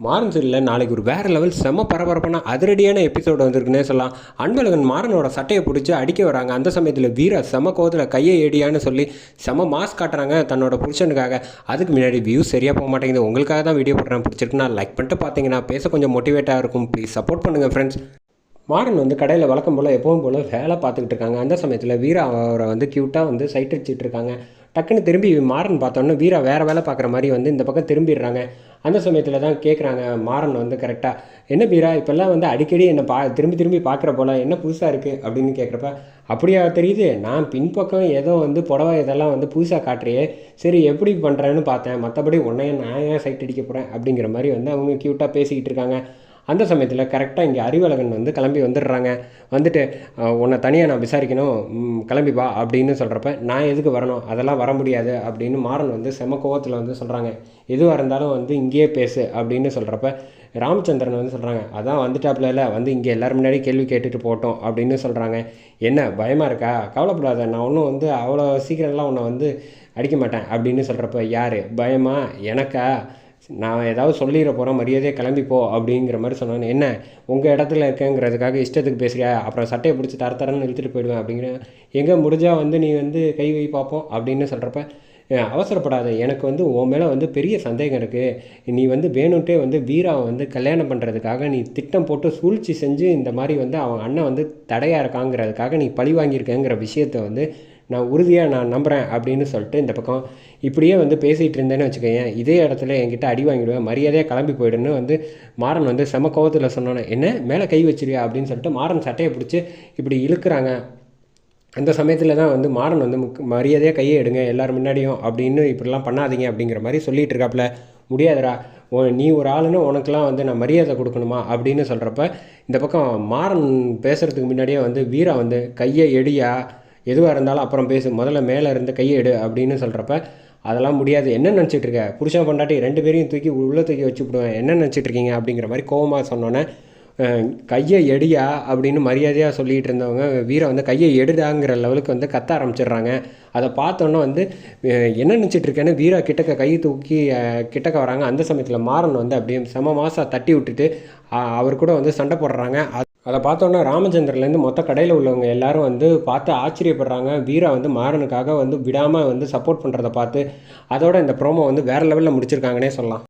மாறன் சரியில்லை நாளைக்கு ஒரு வேறு லெவல் செம்ம பரபரப்பான அதிரடியான எபிசோடு வந்திருக்குன்னே சொல்லலாம். அன்பழகன் மாறனோட சட்டையை பிடிச்சி அடிக்க வராங்க. அந்த சமயத்தில் வீரா செம கோவத்தில் கையை ஏடியான்னு சொல்லி செம மாஸ் காட்டுறாங்க தன்னோட புருஷனுக்காக. அதுக்கு முன்னாடி வியூஸ் சரியாக போக மாட்டேங்குது. உங்களுக்காக தான் வீடியோ போடுறேன். பிடிச்சிருக்குன்னா லைக் பண்ணிட்டு பார்த்தீங்கன்னா பேச கொஞ்சம் மோட்டிவேட்டாக இருக்கும். ப்ளீஸ் சப்போர்ட் பண்ணுங்கள் ஃப்ரெண்ட்ஸ் மாறன் வந்து கடையில் வழக்கம் போல் எப்பவும் போல் வேலை பார்த்துக்கிட்டு இருக்காங்க. அந்த சமயத்தில் வீரா அவரை வந்து க்யூட்டாக வந்து சைட் அடிச்சிட்டு இருக்காங்க. டக்குன்னு திரும்பி மாறன் பார்த்தோன்னே வீரா வேறு வேலை பார்க்குற மாதிரி வந்து இந்த பக்கம் திரும்பிடுறாங்க. அந்த சமயத்தில் தான் கேட்குறாங்க மாறன் வந்து கரெக்டாக என்ன வீரா இப்போல்லாம் வந்து அடிக்கடி என்னை பா திரும்பி திரும்பி பார்க்குற போல் என்ன புதுசாக இருக்குது அப்படின்னு கேட்குறப்ப அப்படியா தெரியுது நான் பின்பக்கம் ஏதோ வந்து புடவை இதெல்லாம் வந்து புதுசாக காட்டுறியே சரி எப்படி பண்ணுறேன்னு பார்த்தேன் மற்றபடி உன்னைய நான் ஏன் சைட் அடிக்க போகிறேன் அப்படிங்கிற மாதிரி வந்து அவங்க க்யூட்டாக பேசிக்கிட்டு இருக்காங்க. அந்த சமயத்தில் கரெக்டாக இங்கே அறிவழகன் வந்து கிளம்பி வந்துடுறாங்க. வந்துட்டு உன்னை தனியாக நான் விசாரிக்கணும். கிளம்பி வா அப்படின்னு சொல்கிறப்ப நான் எதுக்கு வரணும்? அதெல்லாம் வர முடியாது அப்படின்னு மாறன் வந்து செம கோவத்தில் வந்து சொல்கிறாங்க எதுவாக இருந்தாலும் வந்து இங்கேயே பேசு அப்படின்னு சொல்கிறப்ப ராமச்சந்திரன் வந்து சொல்கிறாங்க அதான் வந்துட்டாப்புல இல்லை வந்து இங்கே எல்லோரும் முன்னாடி கேள்வி கேட்டுட்டு போட்டோம் அப்படின்னு சொல்கிறாங்க என்ன பயமாக இருக்கா? கவலைப்படாத நான் ஒன்றும் வந்து அவ்வளோ சீக்கிரம்லாம் உன்னை வந்து அடிக்க மாட்டேன் அப்படின்னு சொல்கிறப்ப யார்? பயமா? எனக்கா? நான் ஏதாவது சொல்லிட போகிறேன் மரியாதையே கிளம்பிப்போ அப்படிங்கிற மாதிரி சொன்னாங்க என்ன உங்கள் இடத்துல இருக்கேங்கிறதுக்காக இஷ்டத்துக்கு பேசுறியா? அப்புறம் சட்டையை பிடிச்சி தர தரன்னு இழுத்துட்டு போயிடுவேன் அப்படிங்கிற. எங்கே முடிஞ்சால் வந்து நீ வந்து கை வை பார்ப்போம் அப்படின்னு சொல்கிறப்ப அவசரப்படாத. எனக்கு வந்து உன் மேலே வந்து பெரிய சந்தேகம் இருக்குது நீ வந்து வேணுன்ட்டே வந்து வீராவை வந்து கல்யாணம் பண்ணுறதுக்காக நீ திட்டம் போட்டு சூழ்ச்சி செஞ்சு இந்த மாதிரி வந்து அவன் அண்ணன் வந்து தடையாக இருக்காங்கிறதுக்காக நீ பழி வாங்கியிருக்கேங்கிற விஷயத்தை வந்து நான் உறுதியாக நான் நம்புகிறேன் அப்படின்னு சொல்லிட்டு இந்த பக்கம் இப்படியே வந்து பேசிகிட்டு இருந்தேன்னு வச்சுக்கோயேன். இதே இடத்துல என்கிட்ட அடி வாங்கிடுவேன். மரியாதையாக கிளம்பி போயிடுன்னு வந்து மாறன் வந்து செம கோவத்தில் சொன்னோன்னே என்ன? மேலே கை வச்சிருவியா? அப்படின்னு சொல்லிட்டு மாறன் சட்டையை பிடிச்சி இப்படி இழுக்கிறாங்க. அந்த சமயத்தில் தான் வந்து மாறன் வந்து மரியாதையாக கையை எடுங்க எல்லோரும் முன்னாடியும் அப்படின்னு இப்படிலாம் பண்ணாதீங்க அப்படிங்கிற மாதிரி சொல்லிகிட்டு இருக்காப்புல முடியாதுடா. ஓ நீ ஒரு ஆளுன்னு உனக்கெலாம் வந்து நான் மரியாதை கொடுக்கணுமா? அப்படின்னு சொல்கிறப்ப இந்த பக்கம் மாறன் பேசுகிறதுக்கு முன்னாடியே வந்து வீரா வந்து கையை எடியா எதுவாக இருந்தாலும் அப்புறம் பேசு முதல்ல மேலே இருந்து கையை எடு அப்படின்னு சொல்கிறப்ப அதெல்லாம் முடியாது. என்ன நினச்சிட்டு இருக்க? புருஷன் பொண்டாட்டி ரெண்டு பேரையும் தூக்கி உள்ளே தூக்கி வச்சுப்பிடுவேன். என்ன நினச்சிட்டு இருக்கீங்க? அப்படிங்கிற மாதிரி கோபமாக சொன்னோன்னே கையை எடுயா அப்படின்னு மரியாதையாக சொல்லிகிட்டு இருந்தவங்க வீரை வந்து கையை எடுடாங்கிற லெவலுக்கு வந்து கத்த ஆரம்பிச்சிடுறாங்க. அதை பார்த்தோன்னே வந்து என்ன நினச்சிட்டு இருக்கேன்னு வீரா கிட்டக்க கையை தூக்கி கிட்டக்க வராங்க. அந்த சமயத்தில் மாறன் வந்து அப்படியே செம மாதம் தட்டி விட்டுட்டு அவர் கூட வந்து சண்டை போடுறாங்க. அது- அதை பார்த்தோன்னா ராமச்சந்திரன்லேருந்து மொத்த கடையில் உள்ளவங்க எல்லாரும் வந்து பார்த்து ஆச்சரியப்படுறாங்க. வீரா வந்து மாறனுக்காக வந்து விடாமல் வந்து சப்போர்ட் பண்ணுறதை பார்த்து அதோட இந்த ப்ரோமோ வந்து வேறு லெவலில் முடிச்சிருக்காங்கன்னே சொல்லலாம்.